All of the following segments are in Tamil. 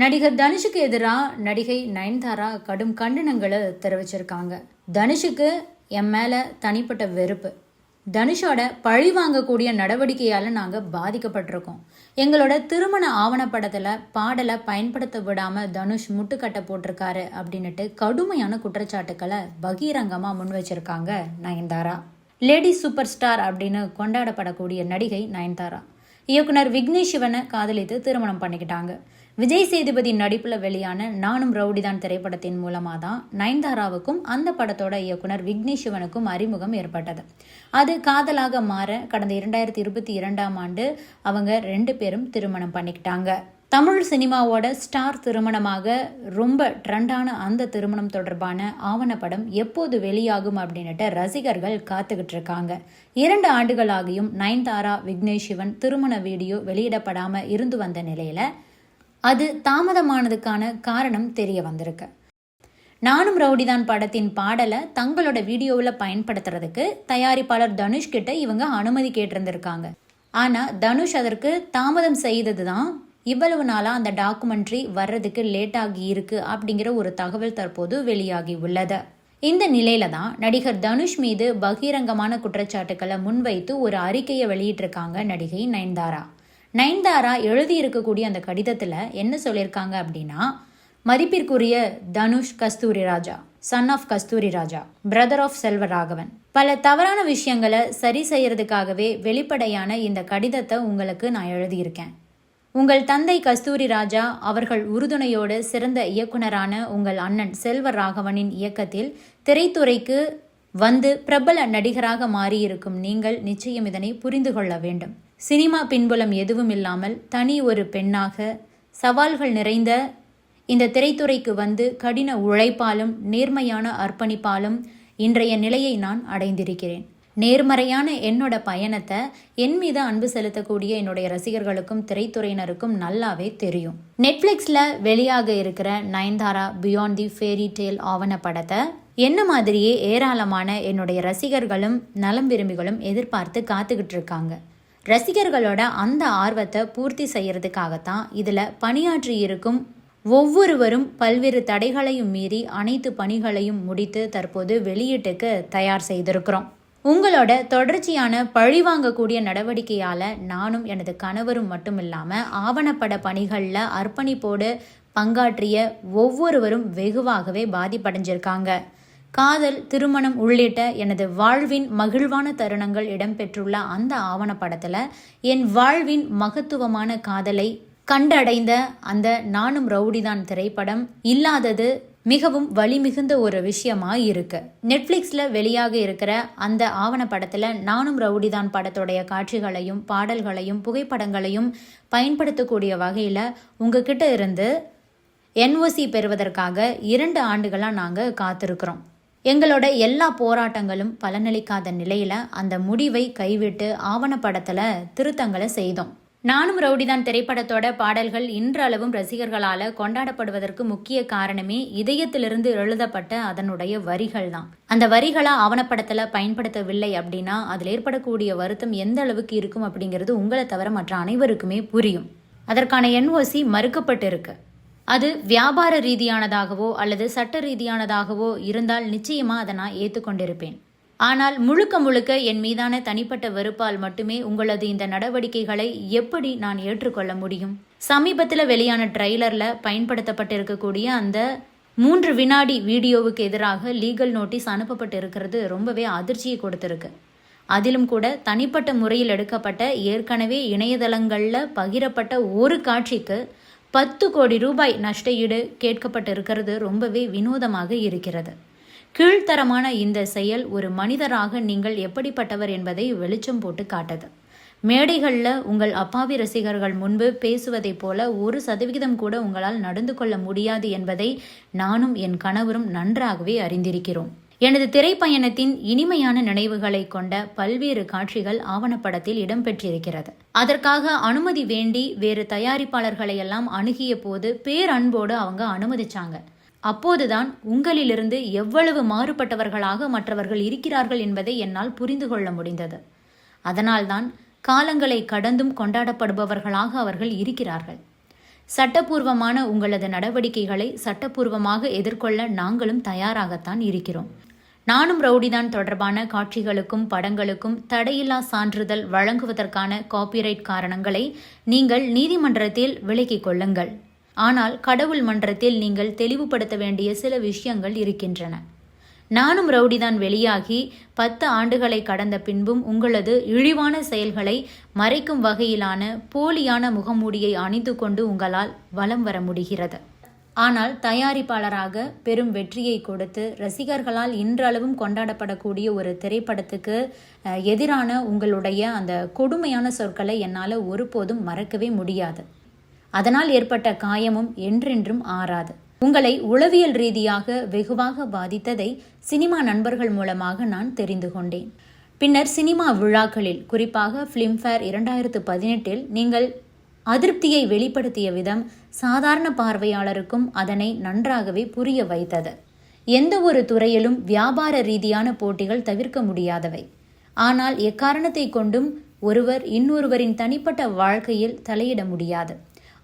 நடிகர் தனுஷுக்கு எதிராக நடிகை நயன்தாரா கடும் கண்டனங்களை தெரிவிச்சிருக்காங்க. தனுஷுக்கு என் மேலே தனிப்பட்ட வெறுப்பு. தனுஷோட பழி வாங்கக்கூடிய நடவடிக்கையால் நாங்கள் பாதிக்கப்பட்டிருக்கோம். எங்களோட திருமண ஆவணப்படத்தில் பாடலை பயன்படுத்த விடாமல் தனுஷ் முட்டுக்கட்டை போட்டிருக்காரு அப்படின்னுட்டு கடுமையான குற்றச்சாட்டுக்களை பகிரங்கமாக முன் வச்சிருக்காங்க நயன்தாரா. லேடி சூப்பர் ஸ்டார் அப்படின்னு கொண்டாடப்படக்கூடிய நடிகை நயன்தாரா. இயக்குனர் விக்னேஷ் சிவனை காதலித்து திருமணம் பண்ணிக்கிட்டாங்க. விஜய் சேதுபதி நடிப்பில் வெளியான நானும் ரவுடிதான் திரைப்படத்தின் மூலமாக தான் நயன்தாராவுக்கும் அந்த படத்தோட இயக்குனர் விக்னேஷ் சிவனுக்கும் அறிமுகம் ஏற்பட்டது. அது காதலாக மாற கடந்த இரண்டாயிரத்தி இருபத்தி இரண்டாம் ஆண்டு அவங்க ரெண்டு பேரும் திருமணம் பண்ணிக்கிட்டாங்க. தமிழ் சினிமாவோட ஸ்டார் திருமணமாக ரொம்ப ட்ரெண்டான அந்த திருமணம் தொடர்பான ஆவணப்படம் எப்போது வெளியாகும் அப்படின்னுட்டு ரசிகர்கள் காத்துக்கிட்டு இருக்காங்க. இரண்டு ஆண்டுகளாகியும் நயன்தாரா விக்னேஷ் சிவன் திருமண வீடியோ வெளியிடப்படாமல் இருந்து வந்த நிலையில அது தாமதமானதுக்கான காரணம் தெரிய வந்திருக்கு. நானும் ரவுடிதான் படத்தின் பாடலை தங்களோட வீடியோவில் பயன்படுத்துறதுக்கு தயாரிப்பாளர் தனுஷ் கிட்ட இவங்க அனுமதி கேட்டிருந்திருக்காங்க. ஆனால் தனுஷ் அதற்கு தாமதம் செய்தது தான் இவ்வளவு நாளாக அந்த டாக்குமெண்ட்ரி வர்றதுக்கு லேட் ஆகி இருக்கு அப்படிங்கிற ஒரு தகவல் தற்போது வெளியாகி உள்ளது. இந்த நிலையில தான் நடிகர் தனுஷ் மீது பகிரங்கமான குற்றச்சாட்டுக்களை முன்வைத்து ஒரு அறிக்கையை வெளியிட்டிருக்காங்க நடிகை நயன்தாரா. நயன்தாரா எழுதியிருக்கக்கூடிய அந்த கடிதத்தில் என்ன சொல்லியிருக்காங்க அப்படின்னா மதிப்பிற்குரிய Dhanush Kasthuri Raja son of Kasthuri Raja brother of Selvaraghavan பல தவறான விஷயங்களை சரி செய்யறதுக்காகவே வெளிப்படையான இந்த கடிதத்தை உங்களுக்கு நான் எழுதியிருக்கேன். உங்கள் தந்தை கஸ்தூரி ராஜா அவர்கள் உறுதுணையோடு சிறந்த இயக்குனரான உங்கள் அண்ணன் செல்வ ராகவனின் இயக்கத்தில் திரைத்துறைக்கு வந்து பிரபல நடிகராக மாறியிருக்கும் நீங்கள் நிச்சயம் இதனை புரிந்து கொள்ள வேண்டும். சினிமா பின்புலம் எதுவும் இல்லாமல் தனி ஒரு பெண்ணாக சவால்கள் நிறைந்த இந்த திரைத்துறைக்கு வந்து கடின உழைப்பாலும் நேர்மையான அர்ப்பணிப்பாலும் இன்றைய நிலையை நான் அடைந்திருக்கிறேன். நேர்மறையான என்னோட பயணத்தை என் மீது அன்பு செலுத்தக்கூடிய என்னுடைய ரசிகர்களுக்கும் திரைத்துறையினருக்கும் நல்லாவே தெரியும். நெட்ஃப்ளிக்ஸில் வெளியாக இருக்கிற Nayanthara beyond the fairy tale ஆவண படத்தை என்ன மாதிரியே ஏராளமான என்னுடைய ரசிகர்களும் நலம் விரும்பிகளும் எதிர்பார்த்து காத்துக்கிட்டு இருக்காங்க. ரசிகர்களோட அந்த ஆர்வத்தை பூர்த்தி செய்யறதுக்காகத்தான் இதில் பணியாற்றி இருக்கும் ஒவ்வொருவரும் பல்வேறு தடைகளையும் மீறி அனைத்து பணிகளையும் முடித்து தற்போது வெளியீட்டுக்கு தயார் செய்திருக்கிறோம். உங்களோட தொடர்ச்சியான பழிவாங்கக்கூடிய நடவடிக்கையால் நானும் எனது கணவரும் மட்டும் இல்லாமல் ஆவணப்பட பணிகளில் அர்ப்பணிப்போடு பங்காற்றிய ஒவ்வொருவரும் வெகுவாகவே பாதிப்படைஞ்சிருக்காங்க. காதல் திருமணம் உள்ளிட்ட எனது வாழ்வின் மகிழ்வான தருணங்கள் இடம்பெற்றுள்ள அந்த ஆவணப்படத்தில் என் வாழ்வின் மகத்துவமான காதலை கண்டடைந்த அந்த நானும் ரவுடிதான் திரைப்படம் இல்லாதது மிகவும் வலிமிகுந்த ஒரு விஷயமா இருக்கு நெட்ஃப்ளிக்ஸில் வெளியாக இருக்கிற அந்த ஆவணப்படத்தில் நானும் ரவுடிதான் படத்துடைய காட்சிகளையும் பாடல்களையும் புகைப்படங்களையும் பயன்படுத்தக்கூடிய வகையில் உங்ககிட்ட இருந்து என்ஓசி பெறுவதற்காக இரண்டு ஆண்டுகளாக நாங்கள் காத்திருக்கிறோம். எங்களோட எல்லா போராட்டங்களும் பலனளிக்காத நிலையில் அந்த முடிவை கைவிட்டு ஆவணப்படத்தில் திருத்தங்களை செய்தோம். நானும் ரவுடிதான் திரைப்படத்தோட பாடல்கள் இன்றளவும் ரசிகர்களால் கொண்டாடப்படுவதற்கு முக்கிய காரணமே இதயத்திலிருந்து எழுதப்பட்ட அதனுடைய வரிகள் தான். அந்த வரிகளை ஆவணப்படத்தில் பயன்படுத்தவில்லை அப்படின்னா அதில் ஏற்படக்கூடிய வருத்தம் எந்த அளவுக்கு இருக்கும் அப்படிங்கிறது உங்களை தவிர மற்ற அனைவருக்குமே புரியும். அதற்கான என்ஓசி மறுக்கப்பட்டிருக்கு. அது வியாபார ரீதியானதாகவோ அல்லது சட்ட ரீதியானதாகவோ இருந்தால் நிச்சயமாக அதை நான் ஏற்றுக்கொண்டிருப்பேன் ஆனால் முழுக்க முழுக்க என் மீதான தனிப்பட்ட வெறுப்பால் மட்டுமே உங்களது இந்த நடவடிக்கைகளை எப்படி நான் ஏற்றுக்கொள்ள முடியும்? சமீபத்தில் வெளியான ட்ரெய்லரில் பயன்படுத்தப்பட்டிருக்கக்கூடிய அந்த மூன்று வினாடி வீடியோவுக்கு எதிராக லீகல் நோட்டீஸ் அனுப்பப்பட்டு இருக்கிறது ரொம்பவே அதிர்ச்சியை கொடுத்துருக்கு. அதிலும் கூட தனிப்பட்ட முறையில் எடுக்கப்பட்ட ஏற்கனவே இணையதளங்களில் பகிரப்பட்ட ஒரு காட்சிக்கு பத்து கோடி ரூபாய் நஷ்ட ஈடு கேட்கப்பட்டிருக்கிறது. ரொம்பவே வினோதமாக இருக்கிறது. கீழ்த்தரமான இந்த செயல் ஒரு மனிதராக நீங்கள் எப்படிப்பட்டவர் என்பதை வெளிச்சம் போட்டு காட்டது. மேடைகளில் உங்கள் அப்பாவி ரசிகர்கள் முன்பு பேசுவதைப் போல ஒரு சதவிகிதம் கூட உங்களால் நடந்து கொள்ள முடியாது என்பதை நானும் என் கணவரும் நன்றாகவே அறிந்திருக்கிறோம். எனது திரைப்பயணத்தின் இனிமையான நினைவுகளை கொண்ட பல்வேறு காட்சிகள் ஆவணப்படத்தில் இடம்பெற்றிருக்கிறது. அதற்காக அனுமதி வேண்டி வேறு தயாரிப்பாளர்களை எல்லாம் அணுகிய போது பேரன்போடு அவங்க அனுமதிச்சாங்க. அப்போதுதான் உங்களிலிருந்து எவ்வளவு மாறுபட்டவர்களாக மற்றவர்கள் இருக்கிறார்கள் என்பதை என்னால் புரிந்து கொள்ள முடிந்தது. அதனால்தான் காலங்களை கடந்தும் கொண்டாடப்படுபவர்களாக அவர்கள் இருக்கிறார்கள். சட்டப்பூர்வமான உங்களது நடவடிக்கைகளை சட்டப்பூர்வமாக எதிர்கொள்ள நாங்களும் தயாராகத்தான் இருக்கிறோம். நானும் ரவுடிதான் தொடர்பான காட்சிகளுக்கும் படங்களுக்கும் தடையில்லா சான்றிதழ் வழங்குவதற்கான காப்பிரைட் காரணங்களை நீங்கள் நீதிமன்றத்தில் விலக்கிக் கொள்ளுங்கள். ஆனால் கடவுள் மன்றத்தில் நீங்கள் தெளிவுபடுத்த வேண்டிய சில விஷயங்கள் இருக்கின்றன. நானும் ரவுடிதான் வெளியாகி பத்து ஆண்டுகளை கடந்த பின்பும் உங்களது இழிவான செயல்களை மறைக்கும் வகையிலான போலியான முகமூடியை அணிந்து கொண்டு உங்களால் வலம் வர முடிகிறது. ஆனால் தயாரிப்பாளராக பெரும் வெற்றியை கொடுத்து ரசிகர்களால் இன்றளவும் கொண்டாடப்படக்கூடிய ஒரு திரைப்படத்துக்கு எதிரான உங்களுடைய அந்த கொடுமையான சொற்களை என்னால் ஒருபோதும் மறக்கவே முடியாது. அதனால் ஏற்பட்ட காயமும் என்றென்றும் ஆறாது. உங்களை உளவியல் ரீதியாக வெகுவாக பாதித்ததை சினிமா நண்பர்கள் மூலமாக நான் தெரிந்து கொண்டேன். பின்னர் சினிமா விழாக்களில் குறிப்பாக ஃபிலிம்ஃபேர் இரண்டாயிரத்து பதினெட்டில் நீங்கள் அதிருப்தியை வெளிப்படுத்திய விதம் சாதாரண பார்வையாளருக்கும் அதனை நன்றாகவே புரிய வைத்தது. எந்த ஒரு துறையிலும் வியாபார ரீதியான போட்டிகள் தவிர்க்க முடியாதவை. ஆனால் எக்காரணத்தை கொண்டும் ஒருவர் இன்னொருவரின் தனிப்பட்ட வாழ்க்கையில் தலையிட முடியாது.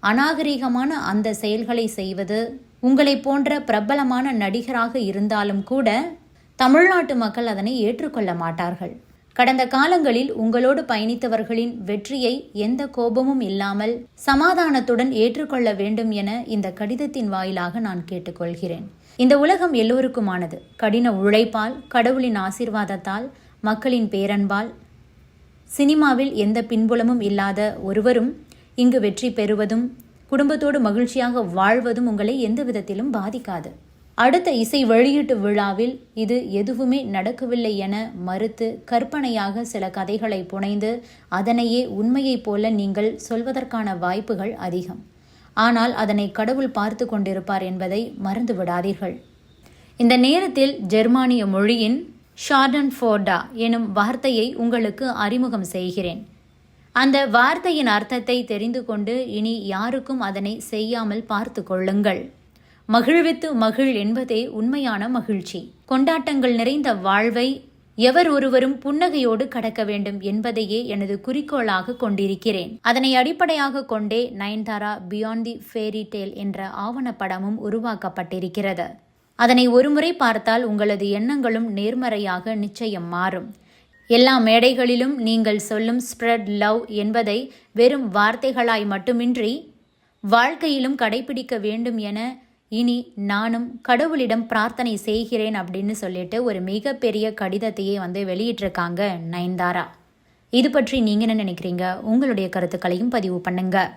அநாகரிகமான அந்த செயல்களை செய்வது உங்களைப் போன்ற பிரபலமான நடிகராக இருந்தாலும் கூட தமிழ்நாட்டு மக்கள் அதனை ஏற்றுக்கொள்ள மாட்டார்கள். கடந்த காலங்களில் உங்களோடு பயணித்தவர்களின் வெற்றியை எந்த கோபமும் இல்லாமல் சமாதானத்துடன் ஏற்றுக்கொள்ள வேண்டும் என இந்த கடிதத்தின் வாயிலாக நான் கேட்டுக்கொள்கிறேன். இந்த உலகம் எல்லோருக்குமானது. கடின உழைப்பால் கடவுளின் ஆசீர்வாதத்தால் மக்களின் பேரன்பால் சினிமாவில் எந்த பின்புலமும் இல்லாத ஒருவரும் இங்கு வெற்றி பெறுவதும் குடும்பத்தோடு மகிழ்ச்சியாக வாழ்வதும் உங்களை எந்த விதத்திலும் பாதிக்காது. அடுத்த இசை வெளியீட்டு விழாவில் இது எதுவுமே நடக்கவில்லை என மறுத்து கற்பனையாக சில கதைகளை புனைந்து அதனையே உண்மையைப் போல நீங்கள் சொல்வதற்கான வாய்ப்புகள் அதிகம். ஆனால் அதனை கடவுள் பார்த்து கொண்டிருப்பார் என்பதை மறந்து விடாதீர்கள். இந்த நேரத்தில் ஜெர்மானிய மொழியின் ஷார்டன் ஃபோர்டா எனும் வார்த்தையை உங்களுக்கு அறிமுகம் செய்கிறேன். அந்த வார்த்தையின் அர்த்தத்தை தெரிந்து கொண்டு இனி யாருக்கும் அதனை செய்யாமல் பார்த்து கொள்ளுங்கள். மகிழ்வித்து மகிழ் என்பதே உண்மையான மகிழ்ச்சி. கொண்டாட்டங்கள் நிறைந்த வாழ்வை எவர் ஒருவரும் புன்னகையோடு கடக்க வேண்டும் என்பதையே எனது குறிக்கோளாக கொண்டிருக்கிறேன். அதனை அடிப்படையாக கொண்டே Nayanthara beyond the fairy tale என்ற ஆவணப்படமும் உருவாக்கப்பட்டிருக்கிறது. அதனை ஒருமுறை பார்த்தால் உங்களது எண்ணங்களும் நேர்மறையாக நிச்சயம் மாறும். எல்லா மேடைகளிலும் நீங்கள் சொல்லும் ஸ்ப்ரெட் லவ் என்பதை வெறும் வார்த்தைகளாய் மட்டுமின்றி வாழ்க்கையிலும் கடைபிடிக்க வேண்டும் என இனி நானும் கடவுளிடம் பிரார்த்தனை செய்கிறேன் அப்படின்னு சொல்லிட்டு ஒரு மிகப்பெரிய கடிதத்தையே வந்து வெளியிட்டிருக்காங்க நயன்தாரா. இது பற்றி நீங்கள் என்ன நினைக்கிறீங்க? உங்களுடைய கருத்துக்களையும் பதிவு பண்ணுங்கள்